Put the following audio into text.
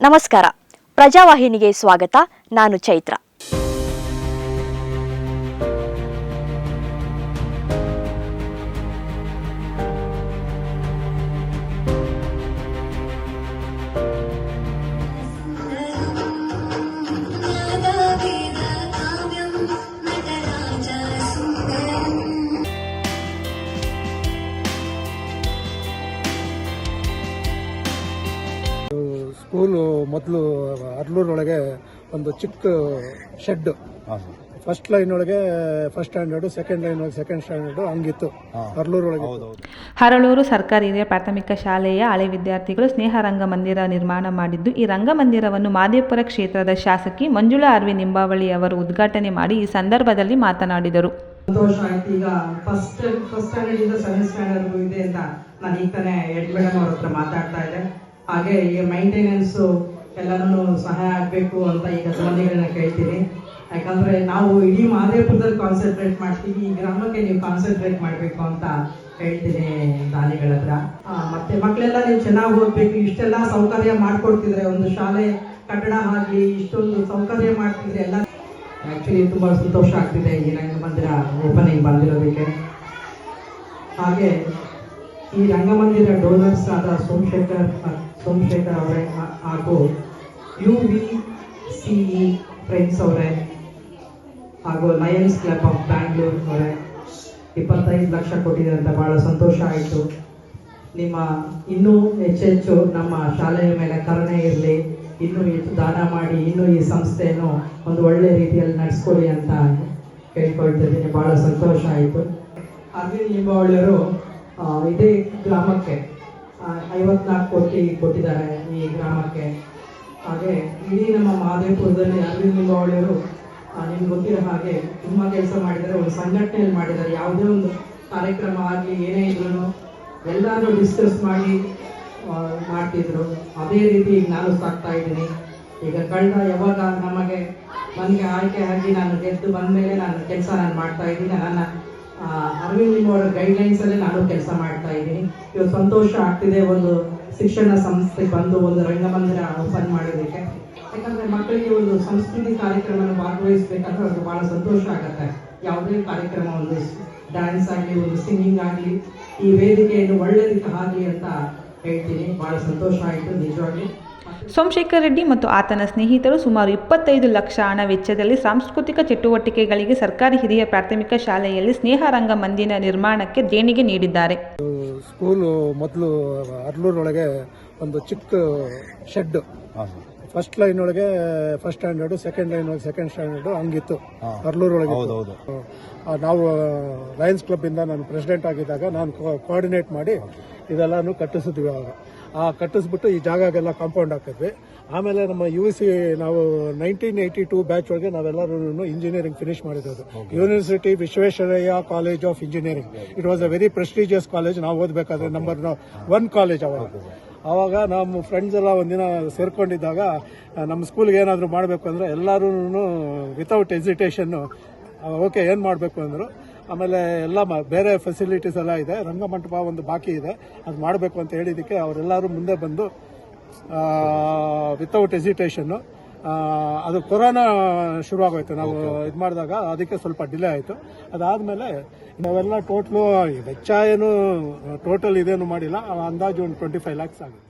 ನಮಸ್ಕಾರ. ಪ್ರಜಾವಾಹಿನಿಗೆ ಸ್ವಾಗತ. ನಾನು ಚೈತ್ರ. ಸ್ಕೂಲು ಮೊದಲು ಅರ್ಲೂರೊಳಗೆ ಒಂದು ಚಿಕ್ಕ ಶೆಡ್. ಫಸ್ಟ್ ಲೈನ್ ಒಳಗೆ ಫಸ್ಟ್ ಸ್ಟ್ಯಾಂಡರ್ಡು ಸೆಕೆಂಡ್ ಲೈನ್ ಒಳಗೆ ಸೆಕೆಂಡ್ ಸ್ಟ್ಯಾಂಡರ್ಡು ಹಂಗಿತ್ತು. ಅರ್ಲೂರೊಳಗೆ ಹರಳೂರು ಸರ್ಕಾರಿ ಹಿರಿಯ ಪ್ರಾಥಮಿಕ ಶಾಲೆಯ ಹಳೆ ವಿದ್ಯಾರ್ಥಿಗಳು ಸ್ನೇಹ ರಂಗಮಂದಿರ ನಿರ್ಮಾಣ ಮಾಡಿದ್ದು. ಈ ರಂಗಮಂದಿರವನ್ನು ಮಾದೇಪುರ ಕ್ಷೇತ್ರದ ಶಾಸಕಿ ಮಂಜುಳಾ ಅರ್ವಿ ನಿಂಬಾವಳಿ ಅವರು ಉದ್ಘಾಟನೆ ಮಾಡಿ ಈ ಸಂದರ್ಭದಲ್ಲಿ ಮಾತನಾಡಿದರು. ಸಂತೋಷ ಆಯ್ತು. ಈಗ ಫಸ್ಟ್ ಫಸ್ಟ್ ಸ್ಟ್ಯಾಂಡರ್ಡ್ ಇಂದ ಸೆಕೆಂಡ್ ಸ್ಟ್ಯಾಂಡರ್ಡ್ ಇದೆ ಅಂತ ನಾನು ಈಗ ತಾನೇ ಮೇಡಮ್ ಅವ್ರ ಹತ್ರ ಮಾತಾಡ್ತಾ ಇದ್ದೆ. ಹಾಗೆ ಈಗ ಮೈಂಟೆನೆನ್ಸ್ ಎಲ್ಲರೂ ಸಹಾಯ ಆಗಬೇಕು ಅಂತ ಈಗ ಸಂಬಂಧಿಗಳನ್ನ ಕೇಳ್ತೀನಿ. ಯಾಕಂದ್ರೆ ನಾವು ಇಡೀ ಮಾದೇಪುರದಲ್ಲಿ ಕಾನ್ಸಂಟ್ರೇಟ್ ಮಾಡ್ತೀವಿ, ಈ ಗ್ರಾಮಕ್ಕೆ ನೀವು ಕಾನ್ಸಂಟ್ರೇಟ್ ಮಾಡಬೇಕು ಅಂತ ಹೇಳ್ತೀನಿ ದಾನಿಗಳ ಹತ್ರ. ಮತ್ತೆ ಮಕ್ಕಳೆಲ್ಲ ನೀವು ಚೆನ್ನಾಗಿ ಓದ್ಬೇಕು, ಇಷ್ಟೆಲ್ಲ ಸೌಕರ್ಯ ಮಾಡ್ಕೊಡ್ತಿದ್ರೆ, ಒಂದು ಶಾಲೆ ಕಟ್ಟಡ ಆಗಲಿ, ಇಷ್ಟೊಂದು ಸೌಕರ್ಯ ಮಾಡ್ತಿದ್ರೆ ಎಲ್ಲ ಆಕ್ಚುಲಿ ತುಂಬಾ ಸಂತೋಷ ಆಗ್ತಿದೆ ಈ ರಂಗಮಂದಿರ ಓಪನಿಂಗ್ ಬಂದಿರೋದಕ್ಕೆ. ಹಾಗೆ ಈ ರಂಗಮಂದಿರ ಡೋನರ್ಸ್ ಆದ ಸೋಮಶೇಖರ್ ಸೋಮಶೇಖರ್ ಅವರೇ ಹಾಗೂ ಯು ವಿ ಸಿಇ ಫ್ರೆಂಡ್ಸ್ ಅವರೇ, ಹಾಗೂ ಲಯನ್ಸ್ ಕ್ಲಬ್ ಆಫ್ ಬ್ಯಾಂಗ್ಳೂರ್ ಅವರೇ, ಇಪ್ಪತ್ತೈದು ಲಕ್ಷ ಕೊಟ್ಟಿದ್ದಾರೆ ಅಂತ ಬಹಳ ಸಂತೋಷ ಆಯಿತು. ನಿಮ್ಮ ಇನ್ನೂ ಹೆಚ್ಚೆಚ್ಚು ನಮ್ಮ ಶಾಲೆಯ ಮೇಲೆ ಕರುಣೆ ಇರಲಿ, ಇನ್ನೂ ಹೆಚ್ಚು ದಾನ ಮಾಡಿ, ಇನ್ನೂ ಈ ಸಂಸ್ಥೆಯನ್ನು ಒಂದು ಒಳ್ಳೆ ರೀತಿಯಲ್ಲಿ ನಡೆಸ್ಕೊಳ್ಳಿ ಅಂತ ಕೇಳ್ಕೊಳ್ತಿದ್ದೀನಿ ಭಾಳ ಸಂತೋಷ ಆಯಿತು. ಅರವಿಂದ್ ಲಿಂಬಾವಳಿಯವರು ಇದೇ ಗ್ರಾಮಕ್ಕೆ ಐವತ್ನಾಲ್ಕು ಕೋಟಿ ಕೊಟ್ಟಿದ್ದಾರೆ ಈ ಗ್ರಾಮಕ್ಕೆ. ಹಾಗೆ ಇಡೀ ನಮ್ಮ ಮಹದೇವಪುರದಲ್ಲಿ ಅರವಿಂದ್ ಲಿಂಬಾವಳಿಯವರು ನಿಮ್ಗೆ ಗೊತ್ತಿರೋ ಹಾಗೆ ತುಂಬ ಕೆಲಸ ಮಾಡಿದ್ದಾರೆ, ಒಂದು ಸಂಘಟನೆಯಲ್ಲಿ ಮಾಡಿದ್ದಾರೆ. ಯಾವುದೇ ಒಂದು ಕಾರ್ಯಕ್ರಮ ಆಗಲಿ, ಏನೇ ಇದ್ರೂ ಎಲ್ಲರೂ ಡಿಸ್ಕಸ್ ಮಾಡಿ ಮಾಡ್ತಿದ್ರು. ಅದೇ ರೀತಿ ಈಗ ನಾನು ಸಾಕ್ತಾ ಇದ್ದೀನಿ. ಈಗ ಕಳೆದ ಯಾವಾಗ ನಮಗೆ ನನಗೆ ಆಯ್ಕೆ ಆಗಿ ನಾನು ಗೆದ್ದು ಬಂದ ಮೇಲೆ ನಾನು ಕೆಲಸ ನಾನು ಮಾಡ್ತಾ ಇದ್ದೀನಿ. ನನ್ನ ಅರವಿಂದ್ ನಿಮ್ಮ ಅವರ ಗೈಡ್ಲೈನ್ಸ್ ಅಲ್ಲಿ ನಾನು ಕೆಲಸ ಮಾಡ್ತಾ ಇದ್ದೀನಿ. ಇವತ್ತು ಸಂತೋಷ ಆಗ್ತಿದೆ ಒಂದು ಶಿಕ್ಷಣ ಸಂಸ್ಥೆ ಬಂದು ಒಂದು ರಂಗಮಂದಿರ ಓಪನ್ ಮಾಡೋದಕ್ಕೆ. ಯಾಕಂದ್ರೆ ಮಕ್ಕಳಿಗೆ ಒಂದು ಸಂಸ್ಕೃತಿ ಕಾರ್ಯಕ್ರಮನ ಭಾಗವಹಿಸ್ಬೇಕಂದ್ರೆ ಅವ್ರಿಗೆ ಬಹಳ ಸಂತೋಷ ಆಗತ್ತೆ. ಯಾವುದೇ ಕಾರ್ಯಕ್ರಮ ಒಂದು ಡ್ಯಾನ್ಸ್ ಆಗಲಿ, ಒಂದು ಸಿಂಗಿಂಗ್ ಆಗಲಿ, ಈ ವೇದಿಕೆಯನ್ನು ಒಳ್ಳೆಯದಕ್ಕೆ ಆಗಲಿ ಅಂತ ಹೇಳ್ತೀನಿ. ಬಹಳ ಸಂತೋಷ ಆಯಿತು ನಿಜವಾಗ್ಲೂ. ಸೋಮಶೇಖರ್ ರೆಡ್ಡಿ ಮತ್ತು ಆತನ ಸ್ನೇಹಿತರು ಸುಮಾರು ಇಪ್ಪತ್ತೈದು ಲಕ್ಷ ಹಣ ವೆಚ್ಚದಲ್ಲಿ ಸಾಂಸ್ಕೃತಿಕ ಚಟುವಟಿಕೆಗಳಿಗೆ ಸರ್ಕಾರಿ ಹಿರಿಯ ಪ್ರಾಥಮಿಕ ಶಾಲೆಯಲ್ಲಿ ಸ್ನೇಹ ರಂಗಮಂದಿರ ನಿರ್ಮಾಣಕ್ಕೆ ದೇಣಿಗೆ ನೀಡಿದ್ದಾರೆ. ಸ್ಕೂಲು ಮೊದಲು ಅರ್ಲೂರೊಳಗೆ ಒಂದು ಚಿಕ್ಕ ಶೆಡ್. ಫಸ್ಟ್ ಲೈನ್ ಒಳಗೆ ಫಸ್ಟ್ ಸ್ಟ್ಯಾಂಡರ್ಡ್ ಸೆಕೆಂಡ್ ಲೈನ್ ಒಳಗೆ ಸೆಕೆಂಡ್ ಸ್ಟ್ಯಾಂಡರ್ಡ್ ಹಂಗಿತ್ತು. ಅರ್ಲೂರೊಳಗೆ ಆ, ನಾವು ಲಯನ್ಸ್ ಕ್ಲಬ್ ಇಂದ ನಾನು ಪ್ರೆಸಿಡೆಂಟ್ ಆಗಿದ್ದಾಗ ನಾನು ಕೋಆರ್ಡಿನೇಟ್ ಮಾಡಿ ಇದೆಲ್ಲಾನು ಕಟ್ಟಿಸಿದ್ವಿ ಅವಾಗ. ಆ ಕಟ್ಟಿಸ್ಬಿಟ್ಟು ಈ ಜಾಗಗೆಲ್ಲ ಕಾಂಪೌಂಡ್ ಹಾಕಿದ್ವಿ. ಆಮೇಲೆ ನಮ್ಮ ಯು ಸಿ ನಾವು ನೈನ್ಟೀನ್ ಏಯ್ಟಿ ಟೂ ಬ್ಯಾಚ್ ಒಳಗೆ ನಾವೆಲ್ಲರೂ ಇಂಜಿನಿಯರಿಂಗ್ ಫಿನಿಶ್ ಮಾಡಿರೋದು. University Visvesvaraya college of engineering it was a very prestigious college ನಾವು ಓದಬೇಕಾದ್ರೆ ನಂಬರ್ ಒನ್ ಕಾಲೇಜ್ ಅವಾಗ. ಆವಾಗ ನಮ್ಮ ಫ್ರೆಂಡ್ಸ್ ಎಲ್ಲ ಒಂದಿನ ಸೇರ್ಕೊಂಡಿದ್ದಾಗ ನಮ್ಮ ಸ್ಕೂಲ್ಗೆ ಏನಾದರೂ ಮಾಡಬೇಕು ಅಂದರೆ ಎಲ್ಲರೂ ವಿತೌಟ್ ಎಸಿಟೇಷನ್ನು ಓಕೆ ಏನು ಮಾಡಬೇಕು ಅಂದರು. ಆಮೇಲೆ ಎಲ್ಲ ಬೇರೆ ಫೆಸಿಲಿಟೀಸ್ ಎಲ್ಲ ಇದೆ. ರಂಗಮಂಟಪ ಒಂದು ಬಾಕಿ ಇದೆ. ಅದು ಮಾಡಬೇಕು ಅಂತ ಹೇಳಿದ್ದಕ್ಕೆ ಅವರೆಲ್ಲರೂ ಮುಂದೆ ಬಂದು ವಿತೌಟ್ ಎಸಿಟೇಷನ್ನು ಅದು ಕೊರೋನಾ ಶುರುವಾಗೋಯ್ತು. ನಾವು ಇದು ಮಾಡಿದಾಗ ಅದಕ್ಕೆ ಸ್ವಲ್ಪ ಡಿಲೇ ಆಯಿತು. ಅದಾದಮೇಲೆ ನಾವೆಲ್ಲ ಟೋಟ್ಲು ವೆಚ್ಚ ಏನು ಟೋಟಲ್ ಇದೇನು ಮಾಡಿಲ್ಲ. ಅಂದಾಜು ಒಂದು ಟ್ವೆಂಟಿ ಫೈವ್ ಲ್ಯಾಕ್ಸ್ ಆಗಿದೆ